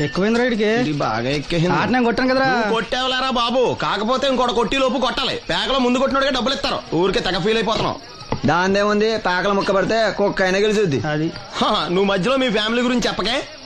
ఎక్కువైంది రైడ్కి బాగా ఎక్కేసింది. కొట్టాను కదరా. కొట్టేవలేరా బాబు? కాకపోతే ఇంకోటి కొట్టి లోపు కొట్టాలి. పేకలో ముందు కొట్టినోడిగా డబ్బులు ఇస్తారు. ఊరికే తెగ ఫీల్ అయిపోతున్నావు. దాందేముంది? పేకల ముక్క పడితే కుక్క అయినా గెలిచుద్ది. అది. నువ్వు మధ్యలో మీ ఫ్యామిలీ గురించి చెప్పకే.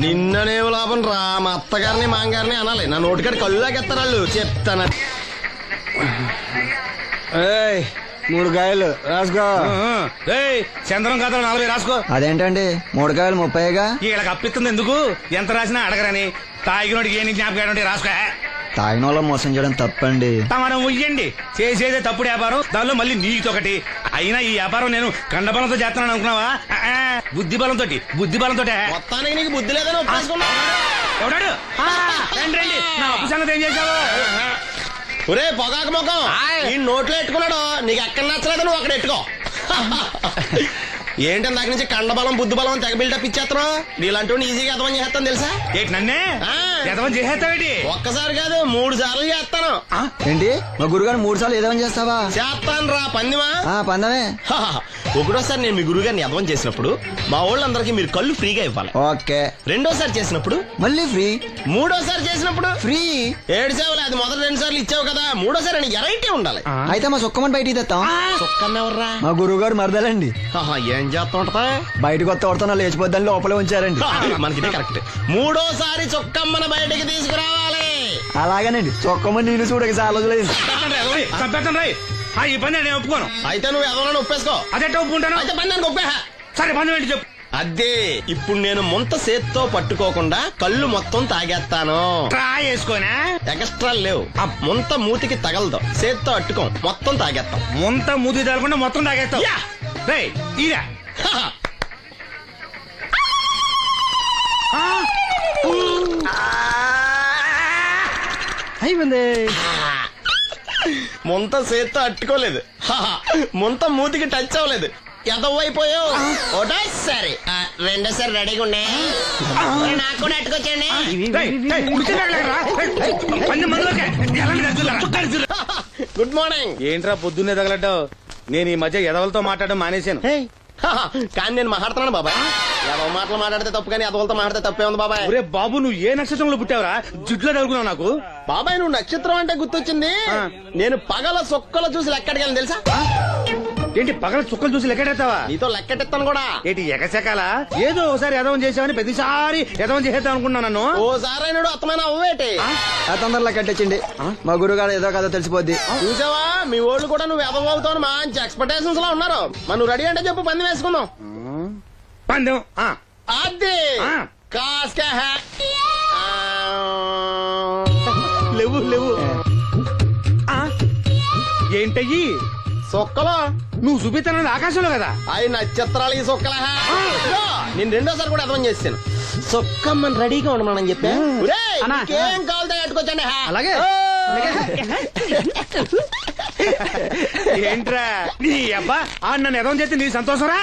నిన్ననేం లాభం రా. మా అత్తగారిని మాంగారిని అనాలి. నా నోటికాడ కళ్ళు లాగెత్తారు వాళ్ళు. చెప్తాను. ఏయ్ మూడు కాయలు రాసుకో. ఏయ్ చంద్రం కథలు నలభై రాసుకో. అదేంటండి? మూడు కాయలు ముప్పైగా? వీళ్ళకి అప్పిస్తుంది ఎందుకు? ఎంత రాసినా అడగరని. తాగినోడికి ఏంటి జ్ఞాపకం రాసుకో. తాగిన వాళ్ళ మోసం చేయడం తప్పండి. తమరం ఉయ్యండి. చేసేదే తప్పుడు వ్యాపారం దానిలో మళ్ళీ నీకు ఒకటి అయినా ఈ వ్యాపారం నేను కండబలంతో చేస్తున్నాను అనుకున్నావా? బుద్ధి బలంతో బుద్ధి బలంతో మొత్తానికి నీకు బుద్ధి లేదని ఎవడాడు? ఆ, రండి రండి. నా అప్పు సంగతి ఏం చేశావు? ఒరే పొగాకు ముఖం. ఈ నోట్లో ఎట్టుకున్నాడు నీకు ఎక్కడ నచ్చలేదు నువ్వు అక్కడ ఎట్టుకో. ఏంటి దాని నుంచి కండబలం బుద్ధి బలం తెగ బిల్డప్ ఇచ్చేస్తున్నావు? నీలాంటి ఈజీగా అర్థం చేస్తాను తెలుసా? ఏంటి నన్నే? ఎదవం చేసేస్తావేటి? ఒక్కసారి కాదు మూడు సార్లు చేస్తాను. ఏంటి? మా గురుగారు మూడు సార్లు ఏదేమని చేస్తావా? చేస్తాను రా పందిమా. ఆ పందమే. ఒకటోసారి నేను మీ గురుగారిని అర్థం చేసినప్పుడు మా వాళ్ళందరికీ మీరు కళ్ళు ఫ్రీగా ఇవ్వాలి. ఓకే. రెండోసారి చేసినప్పుడు? మళ్ళీ ఫ్రీ? మూడోసారి చేసినప్పుడు? ఫ్రీ? ఏడు సేవలు అది మొదటి రెండు సార్లు ఇచ్చావు కదా. మూడోసారి అని ఎరైటీ ఉండాలి. అయితే మా సుక్కమని బయటికి తెస్తాం చొక్కన్నెవర్రా మా గురువు గారు మరదలండి ఆహా, ఏం చేస్తా ఉంటదా? బయటకు వస్తే కొడతా లేచిపోద్దని లోపలే ఉంచారండి. మనకి కరెక్ట్ మూడోసారి చొక్కమ్మన బయటికి తీసుకురావాలి. అలాగేనండి. చొక్కమని నేను చూడక చాలా రోజులైంది. చంపేస్తాను రాయ్ ఆ, ఈ పని నేను ఒప్పుకోను. అయితే నువ్వు ఎవరైనా ఒప్పేసుకో. అదే ఒప్పుకుంటాను? అయితే పని దానికి ఒప్పేహ. సరే పని ఏంటి చెప్పు. అదే ఇప్పుడు నేను ముంత సేత్తో పట్టుకోకుండా కళ్ళు మొత్తం తాగేస్తాను ట్రై చేసుకోనా? ఎక్స్ట్రా లేవు. ఆ. ముంత మూతికి తగలదు. సేత్తో అట్టుకోం. మొత్తం తాగేస్తాం ముంత ముది తగలకుండా మొత్తం తాగేస్తావు. రేయ్ ఇదా అయిపోయింది ముంత సేత్తో అట్టుకోలేదు హహ. ముంత మూతికి టచ్ అవ్వలేదు ఎదవైపోయావు ఒకటో సరే రెండోసారి రెడీగా ఉండే నాకు కూడా అట్టుకొచ్చండి. గుడ్ మార్నింగ్ ఏంట్రా పొద్దున్నే తగలడ్డావు నేను ఈ మధ్య ఎదవలతో మాట్లాడడం మానేశాను కానీ నేను మాట్లాడుతున్నాను బాబాయ్. ఎవరి మాటలు మాట్లాడితే తప్పు కానీ అదవులతో మాట్లాడితే తప్పే ఉంది బాబాయ్. ఒరే బాబు నువ్వు ఏ నక్షత్రంలో పుట్టావురా? జుట్లో తగులుకున్నావు నాకు. బాబాయ్ నువ్వు నక్షత్రం అంటే గుర్తొచ్చింది. నేను పగల సొక్కలు చూసి లెక్కడికి తెలుసా? ఏంటి పగల చుక్కలు చూసి లెక్కెడతావా నీతో లెక్కటెత్తాను కూడా. ఏంటి ఎగసెకాల? ఏదో ఒకసారి ఎదవం చేసావని ప్రతిసారి ఎదవం చేసేద్దాం అనుకున్నా నన్ను. ఓసారి అత్తమైన అవ్వేటి? ఆ? తొందరలో కట్టించండి మా గురుగారు ఏదో కథ తెలిసిపోద్ది. చూసావా? మీ వాళ్ళు కూడా నువ్వు ఎదవవుతావు మంచి ఎక్స్పెక్టేషన్స్లో ఉన్నారు. నువ్వు రెడీ అంటే చెప్పు పంది వేసుకుందాం. పందెం ఆ, అది. కాస్కా హే. ఆ. లేవు. లేవు. ఏంటయ్యి? సొక్కలో. నువ్వు చూపిస్తానది ఆకాశంలో కదా? అవి నక్షత్రాలు ఈ సొక్కల. నేను రెండోసారి కూడా అర్థం చేశాను సొక్కమ్మని రెడీగా ఉండమని చెప్పా? ఒరేయ్, అన్నా. నీకేం కావాలి కట్టుకోవచ్చండి అలాగే. ఏంట్రా? నీ అబ్బా ఆ నన్ను ఎదవం చేస్తే నీ సంతోషరా?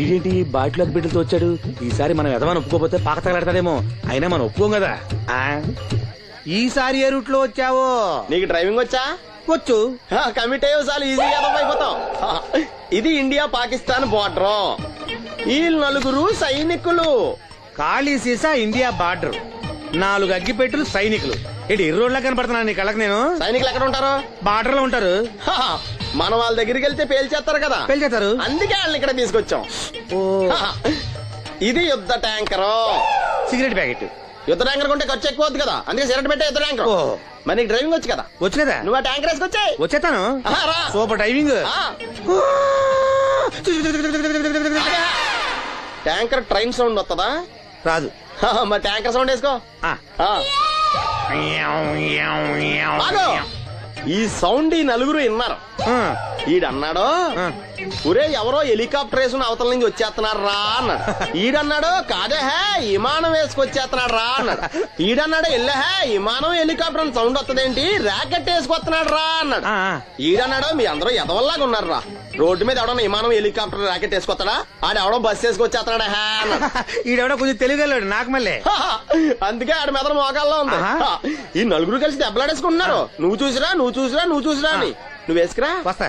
ఏంటి బాటిలోకి బిడ్డలతో వచ్చాడు? ఈసారి మనం ఎదవని ఒప్పుకోపోతే పాక తగలడతాడేమో. అయినా మనం ఒప్పుకోం కదా? ఆ? ఈసారి ఏ రూట్లో వచ్చావో? నీకు డ్రైవింగ్ వచ్చా? వచ్చు. కమిట్ అయ్యే చాలు ఈజీగా అయిపోతాం. ఇది ఇండియా పాకిస్తాన్ బోర్డర్. ఈ నలుగురు సైనికులు. ఖాళీ సీసా ఇండియా బార్డర్. నాలుగు అగ్గిపెట్టులు సైనికులు. ఏంటి ఇర్రోడ్లా కనపడుతున్నా నీ కళ్ళకి నేను? సైనికులు ఎక్కడ ఉంటారు? బార్డర్లో ఉంటారు మన వాళ్ళ దగ్గరికి వెళ్తే పేల్చేస్తారు కదా. పెళ్చేస్తారు అందుకే వాళ్ళని ఇక్కడ తీసుకొచ్చాం. ఇది యుద్ధ ట్యాంకరు. Cigarette packet. యుద్ధ ట్యాంకర్ కొంటే ఖర్చు ఎక్కువ అవుతుంది కదా. అందుకే సిగరెట్ పెట్టే యుద్ధ ట్యాంకర్. మరి నీకు డ్రైవింగ్ వచ్చు కదా. వచ్చు కదా నువ్వు ఆ ట్యాంకర్ వేసుకొచ్చాయి. వచ్చేతాను super timing tanker train sound వస్తుందా రాదు. మరి ట్యాంకర్ సౌండ్ వేసుకో. ఆ. ఆ. ఆగు. ఈ సౌండ్ ఈ నలుగురు విన్నారు. ఈడన్నాడు. ఒరే ఎవరో హెలికాప్టర్ వేసుకుని అవతల నుంచి వచ్చేస్తున్నారు రా అన్నాడు. ఈడన్నాడు కాదే హే విమానం వేసుకొచ్చేస్తున్నాడు రా అన్నాడు. ఈడన్నాడు ఎల్లే హే విమానం హెలికాప్టర్ అని సౌండ్ వస్తుందేంటి ర్యాకెట్ వేసుకొస్తున్నాడు రా అన్నాడు. ఈడన్నాడు మీ అందరూ ఎదవల్లాగా ఉన్నారు రా రోడ్డు మీద ఎవడన్నా విమానం హెలికాప్టర్ ర్యాకెట్ వేసుకొస్తాడా ఆడెవడో బస్ వేసుకొచ్చేస్తున్నాడు హే అన్నాడు. ఈడెవడో కొంచెం తెలియగలడు నాకు మళ్ళీ. అందుకే ఆడ మెదడు మోకాల్లో ఉంది. ఈ నలుగురు కలిసి దెబ్బలాడేసుకుంటున్నారు. నువ్వు చూసిరా నువ్వు చూసిరా నువ్వు చూసిరా అని. నువ్వు వేసుకురా. వస్తా.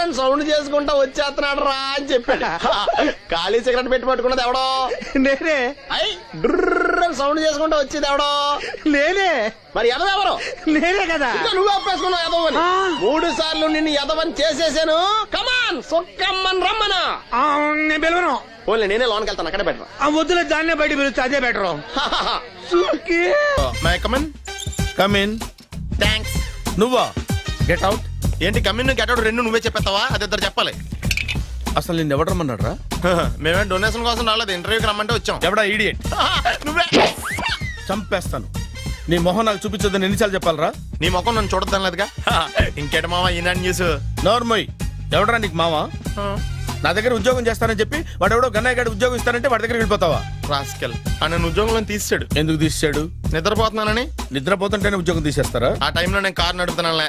అని సౌండ్ చేసుకుంటా వచ్చేస్తున్నాడు రా అని చెప్పాడు. ఖాళీ సిగరెట్ పెట్టి పట్టుకున్నది ఎవడో? నేనే. అయ్ సౌండ్ చేసుకుంటా వచ్చేది ఎవడో? నేనే. మరి ఎదవెవరు నేనే కదా. నువ్వు అప్పేసుకున్నావు ఎదవని. మూడు సార్లు నిన్ను ఎదవని చేసేసాను. కమాన్ సొక్కమ్మన్ రమ్మనా. ఆ, నేను పిలవను. ఓన్లీ నేనే లోన్కి వెళ్తాను అక్కడే పెట్టరా. ఆ వద్దులే దాన్నే బయట పిలుస్తా అదే better may come on come in thanks నువ్వా? గెట్ అవుట్ ఏంటి కమిన్ గెటౌట్ రెండు నువ్వే చెప్పేస్తావా? అది ఇద్దరు చెప్పాలి. అసలు నిన్ను ఎవడు రమ్మన్నాడు రా మేమే డొనేషన్ కోసం రాలేదు ఇంటర్వ్యూకి రమ్మంటే వచ్చాం. ఎవడా ఈడియట్ నువ్వే. చంపేస్తాను. నీ మొహం నాకు చూపించొద్దని ఎన్నిసార్లు చెప్పాలరా? నీ ముఖం నన్ను చూడద్దాం లేదుగా? ఇంకేట మామ ఈనాడు న్యూస్ నోర్మోయ్ ఎవడరా నీకు మావా? నా దగ్గర ఉద్యోగం చేస్తానని చెప్పి వాడు ఎవడో గన్నయ్య గారి ఉద్యోగం ఇస్తానంటే వాడి దగ్గర వెళ్ళిపోతావా? రాస్కెల్. ఆ నన్ను ఉద్యోగంలో తీసాడు ఎందుకు తీసాడు నిద్రపోతున్నానని? నిద్రపోతుంటేనే ఉద్యోగం తీసేస్తారా? ఆ టైంలో నేను కారు నడుపుతున్నానులే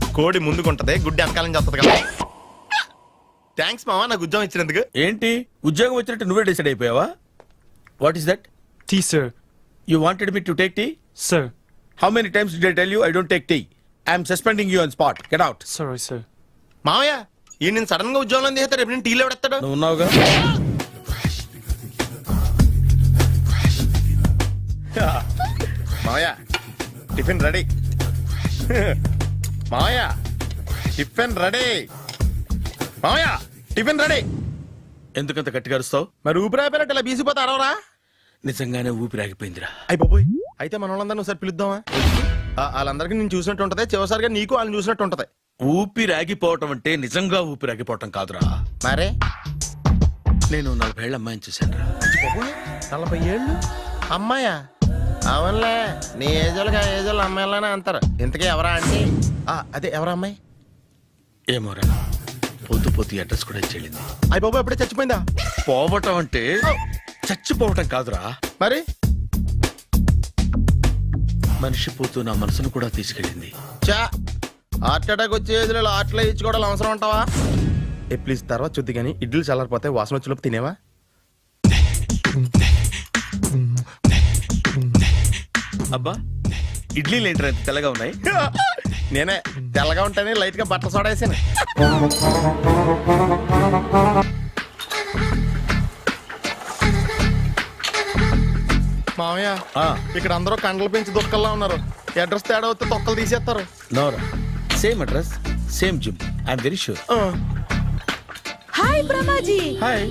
కోడి ముందుకుంటది గుడ్డి వెనకాలం చేస్తుంది కదా. థ్యాంక్స్ మామ నాకు ఉద్యోగం ఇచ్చినందుకు. ఏంటి? ఉద్యోగం వచ్చినట్టు నువ్వే decide అయిపోయావా? What is that Tea, sir. You wanted me to take tea Sir. How many times did I tell you I don't take tea I'm suspending you on spot get out Sorry, sir. మామయ్య ఈ నేను సడన్గా ఉద్యోగంలో తీస్తాడు రేపు నేను టీలో పెడతాడు. నువ్వు ఉన్నావుగా? మామయ్య టిఫిన్ రెడీ. మామయ్య టిఫిన్ రెడీ. మామయ్య టిఫిన్ రెడీ. ఎందుకంత గట్టిగా అరుస్తావు? మరి ఊపిరి అయిపోయినట్టు ఇలా బీసిపోతే అరవరా? నిజంగానే ఊపిరాగిపోయిందిరా. అయ్యి బాబోయ్ అయితే మన వాళ్ళందరినీ ఒకసారి పిలుద్దామా? వాళ్ళందరికీ నేను చూసినట్టు ఉంటది చివరిసారిగా నీకు వాళ్ళని చూసినట్టు ఉంటది ఊపిరాగిపోవటం అంటే నిజంగా ఊపిరాగిపోవటం కాదురా. మరే? నేను నలభైళ్ళ అమ్మాయిని చూశాను రా నలభై ఏళ్ళు? అమ్మాయా? అవునులే నీ ఆ ఏజోళ్ళు అమ్మాయిలానే అంటారు. ఇంతకీ ఎవరా అంటే అదే ఎవరా అమ్మాయి? ఏమోరా పోతూ పోతూ అడ్రస్ కూడా చెల్లింది అయ్యి బాబు ఎప్పుడే చచ్చిపోయిందా? పోవటం అంటే చచ్చిపోవటం కాదురా. మరి? మనిషి పోతూ నా మనసును కూడా తీసుకెళ్ళింది. చా హార్ట్ అటాక్ వచ్చే ఏజ్లో ఇచ్చుకోవడం అవసరం అంటావా? ఏ ప్లీజ్ తర్వాత చూద్ది కానీ ఇడ్లు చల్లారిపోతే వాసన వచ్చేలోపు తినేవా? అబ్బా ఇడ్లీలు ఇంత తెల్లగా ఉన్నాయి? నేనే తెల్లగా ఉంటానే లైట్గా బట్టలు సోడా వేసాను. మామయ్య ఇక్కడ అందరూ కండలు పెంచి దుక్కల్లా ఉన్నారు. అడ్రస్ తేడా వస్తే తొక్కలు తీసేస్తారు. నోరా. Same address same gym. I'm very sure hi Brahmaji. Hi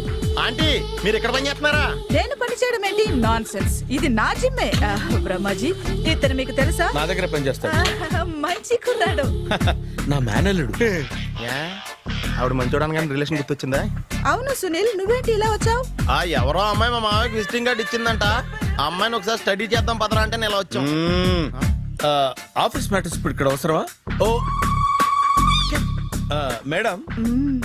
aunty మీరు ఇక్కడ పని చేస్తున్నారా? నేను పని చేయడం ఏంటి? నాన్ సెన్స్ ఇది నా జిమ్మే. ఆ, బ్రహ్మాజీ ఇతను మీకు తెలుసా? నా దగ్గర పని చేస్తాడు. ఆ, మంచి కుర్రాడు. నా మేనల్లుడు. ఏ? ఆవిడ మంచి చూడడానికి రిలేషన్ గుర్తొచ్చిందా? అవును సునీల్ నువ్వేంటి ఇలా వచ్చావు? ఆ ఎవరో అమ్మాయి మా మామయ్యకి విజిటింగ్ కార్డు ఇచ్చిందంట. ఆ అమ్మాయిని ఒకసారి స్టడీ చేద్దాం పదరా అంటే నేను ఇలా వచ్చాం. మ్మ్. ఆఫీస్ మ్యాటర్స్ ఇప్పుడు ఇక్కడ అవసరమా? ఓ. ఆ, మేడం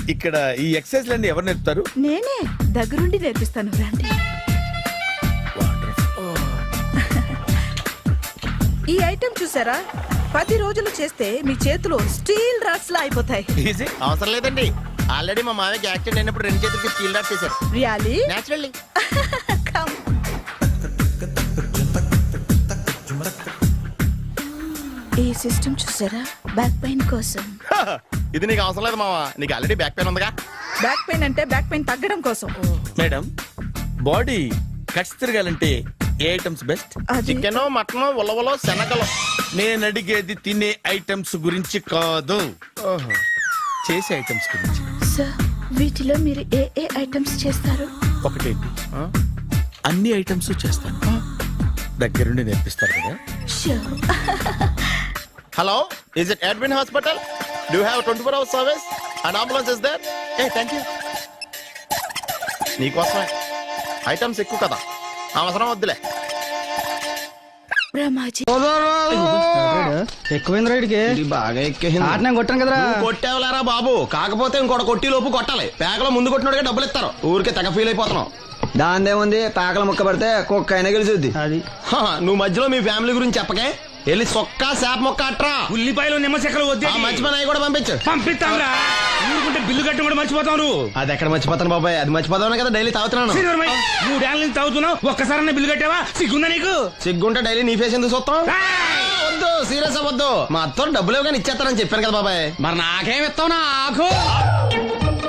ఇక్కడ ఈ ఎక్సర్సైజ్ లన్నీ ఎవరు నేర్పుతారు? నేనే. దగ్గరుండి నేర్పిస్తాను రండి. ఈ ఐటెం చూసారా? పది రోజులు చేస్తే మీ చేతులు స్టీల్ రాట్స్ లా అయిపోతాయి. ఈజీ. అవసరం లేదండి. ఆల్రెడీ మా మామయ్యకి యాక్సిడెంట్ అయినప్పుడు రెండు చేతులకి స్టీల్ డాట్ చేశారు రియాలీ నేచురల్లీ ఈ సిస్టమ్ చూసారా? బ్యాక్ పెయిన్ కోసం. ఇది నీకు అవసరం లేదు మావా. నీకు ఆల్రెడీ బ్యాక్ పెయిన్ ఉందిగా. బ్యాక్ పెయిన్ అంటే బ్యాక్ పెయిన్ తగ్గడం కోసం. మేడం బాడీ కట్స్ తిరగాలంటే ఏ ఐటమ్స్ బెస్ట్ అది. చికెన్ మటన్ ఉలవలో శనగలు. నేను అడిగేది తినే ఐటమ్స్ గురించి కాదు. చేసే ఐటమ్స్ గురించి సార్ వీటిలో మీరు ఏ ఏ ఐటమ్స్ చేస్తారు? ఒకటేంటి అన్ని ఐటమ్స్ చేస్తాను. దగ్గరుండి నేర్పిస్తారు కదా. Sure hello is it admin hospital do have twenty four hours service and ambulance is there a thank you నీకోసమే. ఐటమ్స్ ఎక్కువ కదా. అవసరం వద్దులే. బ్రహ్మాజీ ఎక్కువైంది రైడ్కి ఇది బాగా ఎక్కేసింది. ఆట నేను కొట్టాను కదరా. నువ్వు కొట్టేవలేరా బాబు. కాకపోతే ఇంకోటి కొట్టి లోపు కొట్టాలి. పేకలో ముందు కొట్టినోడిగా డబ్బులు ఇస్తారు. ఊరికే తెగ ఫీల్ అయిపోతున్నావు. దాందేముంది పేకల ముక్క పడితే కుక్క అయినా గెలిచుద్ది. అది. నువ్వు మధ్యలో మీ ఫ్యామిలీ గురించి చెప్పకే. వెళ్ళి సొక్క శాప మొక్క అట్రా. ఉల్లిపాయలు నిమ్మ చెక్కలు వద్దే ఆ మంచి పని కూడా పంపించు. పంపిస్తాంరా. ఊరుకుంటే బిల్లు కట్టి కూడా మర్చిపోతావు నువ్వు అది ఎక్కడ మర్చిపోతాను బాబాయ్? అది మర్చిపోతాను కదా? డైలీ తాగుతున్నాను. మూడేళ్ళ నుంచి తాగుతున్నావు. ఒక్కసారన్నా బిల్లు కట్టావా? సిగ్గుందా నీకు? సిగ్గుంటే డైలీ నీ ఫేస్ ఎందుకు చూస్తాం! వద్దు సీరియస్ అవ్వద్దు. మా అత్తో డబ్బులు ఇవ్వగానే ఇచ్చేస్తానని చెప్పాను కదా బాబాయ్. మరి నాకేం ఇస్తావు? నాకు?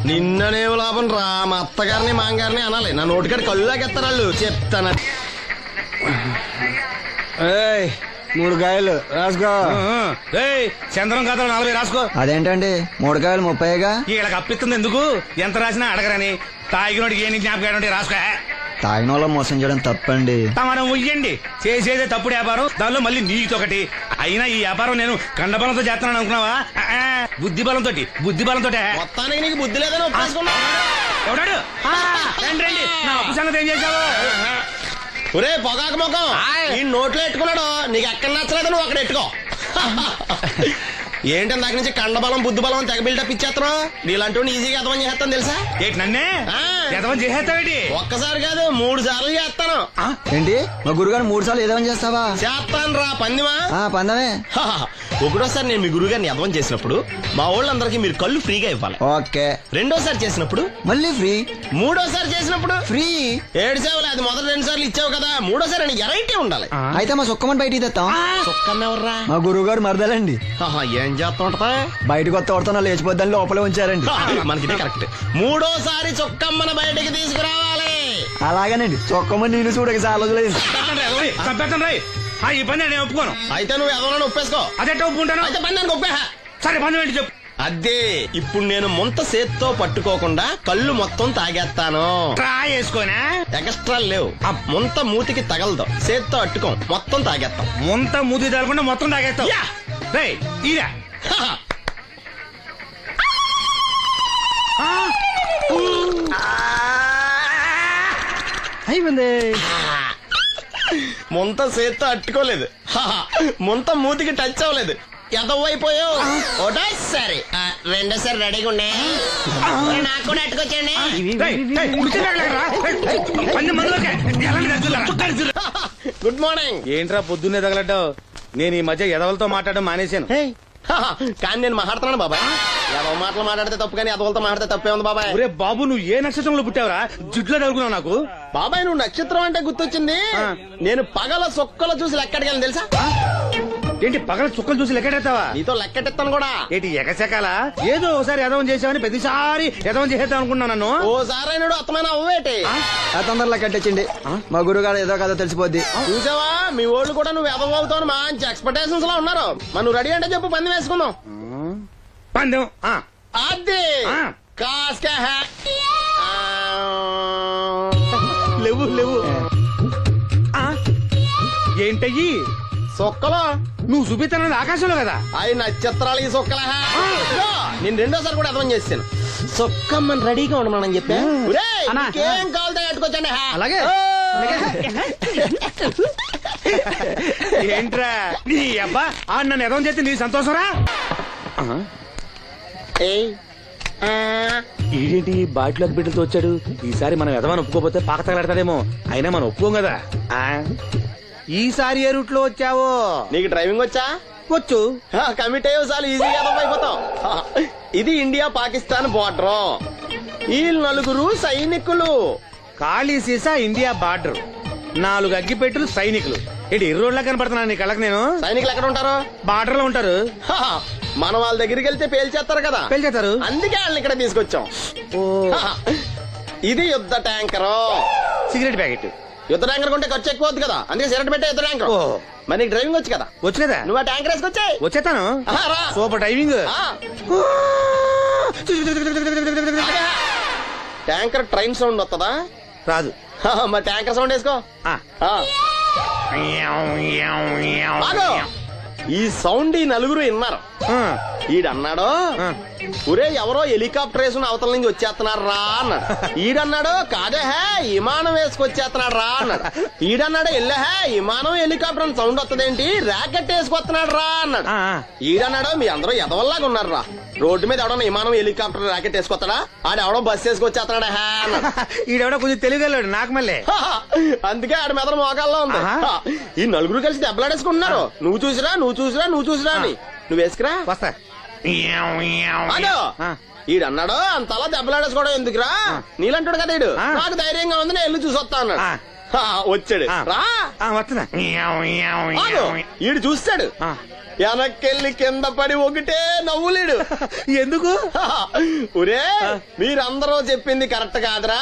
ఎల్లే, గెదవ సంత నిన్ననేం లాభం రా? మా అత్తగారిని మాంగారిని అనాలి. నా నోటికాడ కళ్ళు లాగేస్తారు వాళ్ళు. చెప్తాను. ఏయ్ మూడు కాయలు రాసుకో. చంద్రం కథలు నలభై రాసుకో. అదేంటండి? మూడు కాయలు ముప్పైగా? వీళ్ళకి అప్పిస్తుంది ఎందుకు? ఎంత రాసినా అడగరని. తాగినోడికి ఏ జ్ఞాపకం రాసుకో. తాగిన వాళ్ళ మోసం చేయడం తప్పండి. తమరం ఉయ్యండి. చేసేదే తప్పుడు వ్యాపారం దానిలో మళ్ళీ నీకు ఒకటి అయినా ఈ వ్యాపారం నేను కండబలంతో చేస్తున్నాను అనుకున్నావా? బుద్ధి బలంతో బుద్ధి బలంతో మొత్తానికి నీకు బుద్ధి లేదని ఎవడాడు? ఆ, రండి రండి. నా అప్పు సంగతి ఏం చేశావు? ఒరే పొగాకు ముఖం ఈ నోట్లో ఎట్టుకున్నాడు నీకు ఎక్కడ నచ్చలేదు నువ్వు అక్కడ ఎట్టుకో. ఏంటి దాని నుంచి కండబలం బుద్ధి బలం తెగ బిల్డప్ ఇచ్చేస్తున్నావు? నీలాంటి ఈజీగా అర్థం చేస్తాను తెలుసా? ఏంటి నన్నే? ఆ. ఎదవం చేసేస్తావేటి? ఒక్కసారి కాదు మూడు సార్లు చేస్తాను. ఏంటి? మా గురుగారు మూడు సార్లు ఏదేమని చేస్తావా? చేస్తాను రా పందిమా. ఆ పందమే. ఒకటోసారి నేను మీ గురుగారిని అర్థం చేసినప్పుడు మా వాళ్ళందరికీ మీరు కళ్ళు ఫ్రీగా ఇవ్వాలి. ఓకే. రెండోసారి చేసినప్పుడు? మళ్ళీ ఫ్రీ? మూడోసారి చేసినప్పుడు? ఫ్రీ? ఏడు సేవలు అది మొదటి రెండు సార్లు ఇచ్చావు కదా. మూడోసారి నీకు ఎరైటీ ఉండాలి. అయితే మా సుక్కమని బయటికి తెస్తాం సుక్కమ్మెవర్రా మా గురువు గారు మరదలండి ఆహా, ఏం చేస్తా ఉంటదా? బయటకు వస్తే కొడుతున్నా లేచిపోద్దని లోపలే ఉంచారండి. మనకి కరెక్ట్. మూడోసారి చొక్కమ్మన బయటికి తీసుకురావాలి. అలాగేనండి. చొక్కమని నేను చూడక చాలా రోజులైంది. చంపేస్తాను రా, ఓయ్, చంపేస్తాను రా. ఆ, ఈ పని నేను ఒప్పుకోను. అయితే నువ్వు ఎవరైనా ఒప్పేసుకో. అదెట్ట ఒప్పుకుంటాను అయితే పని దానికి సరే పని ఏంటి చెప్పు. అదే ఇప్పుడు నేను ముంత సేత్తో పట్టుకోకుండా కళ్ళు మొత్తం తాగేస్తాను. ట్రా వేసుకోనా? ఎక్స్ట్రా లేవు. ఆ. ముంత మూతికి తగలదు. సేత్తో అట్టుకోం మొత్తం తాగేస్తాం. ముంత మూతి తగలకుండా మొత్తం తాగేస్తావు యా. రేయ్ ఇదా హాహా. అయిపోయింది. ముంత సేత్తో అట్టుకోలేదు. హాహా. ముంత మూతికి టచ్ అవ్వలేదు. ఎదవైపోయావు ఒకటో సరే రెండోసారి రెడీగా ఉండే. నాకు కూడా అట్టుకొచ్చండి. గుడ్ మార్నింగ్ ఏంట్రా పొద్దున్నే తగలడ్డావు? నేను ఈ మధ్య ఎదవలతో మాట్లాడడం మానేశాను. కానీ నేను మాట్లాడుతున్నాను బాబాయ్. ఎదవ మాటలు మాట్లాడితే తప్పు కానీ ఎదవలతో మాట్లాడితే తప్పే ఉంది బాబాయ్. ఒరే బాబు నువ్వు ఏ నక్షత్రంలో పుట్టావురా? జుట్లో తగులుకున్నావు నాకు. బాబాయ్ నువ్వు నక్షత్రం అంటే గుర్తొచ్చింది. నేను పగల సొక్కల చూసి ఎక్కడికి వెళ్ళను తెలుసా ఏంటి పగల చుక్కలు చూసి లెక్కెడతావా నీతో లెక్కెట్టిస్తాను కూడా. ఏంటి ఎగసెకాల? ఏదో ఒకసారి ఎదవం చేసావని ప్రతిసారి ఎదవం చేసేద్దాం అనుకున్నా నన్ను. ఓసారి అయినాడు అత్తమైన అవ్వేటి? ఆ? తొందరలో కట్టించండి మా గురుగారు ఏదో కదో తెలిసిపోద్ది. చూసావా? మీ ఓళ్ళు కూడా నువ్వు ఎదవవుతావు మంచి ఎక్స్పెక్టేషన్స్లో ఉన్నారు. నువ్వు రెడీ అంటే చెప్పు పంది వేసుకుందాం. పందెం. ఆ, అది. ఆ. కాస్క. లేవు లేవు. ఆ, ఏంటయ్యి? సొక్కలో. నువ్వు చూపిస్తానది ఆకాశంలో కదా? అవి నక్షత్రాలు ఈ సొక్కల నేను రెండోసారి కూడా అర్థం చేస్తాను సొక్కమ్మని రెడీగా ఉండమని చెప్పా. అన్నా. ఏం కావాలితే కట్టుకోవచ్చండి అలాగే. ఏంట్రా? నీ అబ్బా ఆ నన్ను ఎదవం చేస్తే నీ సంతోషరా? ఏంటి బాటిలోకి బిడ్డలతో వచ్చాడు? ఈసారి మనం ఎదవని ఒప్పుకోపోతే పాక తగలాడతాడేమో. అయినా మనం ఒప్పుకోం కదా? ఆ, ఈసారి ఏ రూట్లో వచ్చావో? నీకు డ్రైవింగ్ వచ్చా? వచ్చు. కమిట్ అయ్యే చాలు ఈజీగా అర్థం అయిపోతాం. ఇది ఇండియా పాకిస్తాన్ బోర్డర్. ఈ నలుగురు సైనికులు. ఖాళీ సీసా ఇండియా బార్డర్. నాలుగు అగ్గిపెట్టులు సైనికులు. ఏంటి ఇరు రోడ్లా కనపడుతున్నా నీ కళ్ళకి నేను? సైనికులు ఎక్కడ ఉంటారు? బార్డర్లో ఉంటారు. హ, మనం వాళ్ళ దగ్గరికి వెళ్తే పేల్చేస్తారు కదా. పెళ్చేస్తారు అందుకే వాళ్ళని ఇక్కడ తీసుకొచ్చాం. ఓ. ఇది యుద్ధ ట్యాంకర్. Cigarette packet. యుద్ధ ట్యాంకర్ కొంటే ఖర్చు ఎక్కువ అవుతుంది కదా. అందుకే సిగరెట్ పెట్టే యుద్ధ ట్యాంకర్. ఓ. మరి నీకు డ్రైవింగ్ వచ్చు కదా? వచ్చు కదా? నువ్వు ఆ ట్యాంకర్ వేసుకొచ్చాయి. వచ్చేస్తాను. Super driving. Tanker train sound వస్తుందా రాదు. మరి ట్యాంకర్ సౌండ్ వేసుకో. ఆ. ఆ. ఈ సౌండ్ ఈ నలుగురు విన్నారు. ఈడన్నాడు. ఒరే ఎవరో హెలికాప్టర్ వేసుకుని అవతల నుంచి వచ్చేస్తున్నారు రా అన్నాడు. ఈడన్నాడు? కాదే హే విమానం వేసుకొచ్చేస్తున్నాడు రా అన్నాడు. ఈడన్నాడు? ఎల్లే హే విమానం హెలికాప్టర్ అని సౌండ్ వస్తుందేంటి ర్యాకెట్ వేసుకొస్తున్నాడు రా అన్నాడు. ఈడన్నాడు? మీ అందరూ ఎదవల్లాగా ఉన్నారు రా రోడ్డు మీద ఎవడన్నా విమానం హెలికాప్టర్ ర్యాకెట్ వేసుకొస్తాడా ఆడు ఎవడో బస్ వేసుకొచ్చేస్తున్నాడా హే ఈడెవడో కొంచెం తెలియగలడు నాకు మళ్ళీ. అందుకే ఆడ మెదడు మోకాల్లో ఉంది. ఈ నలుగురు కలిసి దెబ్బలాడేసుకుంటున్నారు. నువ్వు చూసిరా నువ్వు చూసిరా నువ్వు చూసిరా అని. నువ్వు వేసుకురా. వస్తా. ఈడన్నాడు అంతలా దెబ్బలాడేసుకోవడం ఎందుకురా? నీలంటాడు కదా ఈడు. నాకు ధైర్యంగా ఉంది నేను వెళ్ళి చూసొస్తా అన్నాడు. ఆ. ఆ, వచ్చాడు. రా. ఆ, వస్తున్నా. ఈడు చూస్తాడు. ఆ. వెనక్కెళ్ళి కింద పడి ఒకటే నవ్వులేడు. ఎందుకు? ఒరే మీరందరూ చెప్పింది కరెక్ట్ కాదురా.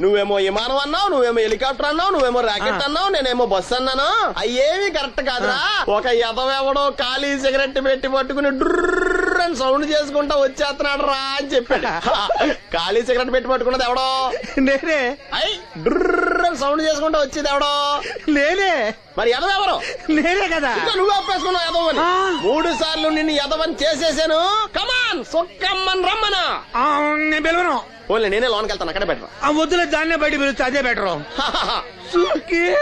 నువ్వేమో విమానం అన్నావు నువ్వేమో హెలికాప్టర్ అన్నావు నువ్వేమో రాకెట్ అన్నావు నేనేమో బస్ అన్నాను. అయ్యేమి కరెక్ట్ కాదురా. ఒక ఎదవెవడో ఖాళీ సిగరెట్ పెట్టి పట్టుకుని డుర్ర్ అని సౌండ్ చేసుకుంటా వచ్చేస్తున్నాడు రా అని చెప్పాడు. ఖాళీ సిగరెట్ పెట్టి పట్టుకున్నది ఎవడో? నేనే. అయ్ డుర్ర్ అని సౌండ్ చేసుకుంటా వచ్చేది ఎవడో? నేనే. మరి ఎదవెవరు నేనే కదా. నువ్వు అప్పేసుకున్నావు ఎదవని. ఆ. మూడు సార్లు నిన్ను ఎదవని చేసేసాను. కమాన్ సొక్కమ్మన్ రమ్మనా? ఆ, నేను పిలవను. ఓన్లీ నేనే లోన్కి వెళ్తాను అక్కడే బెటర్ ఆ వద్దులే దాన్నే బయట పిలుస్తా అదే బెటరు.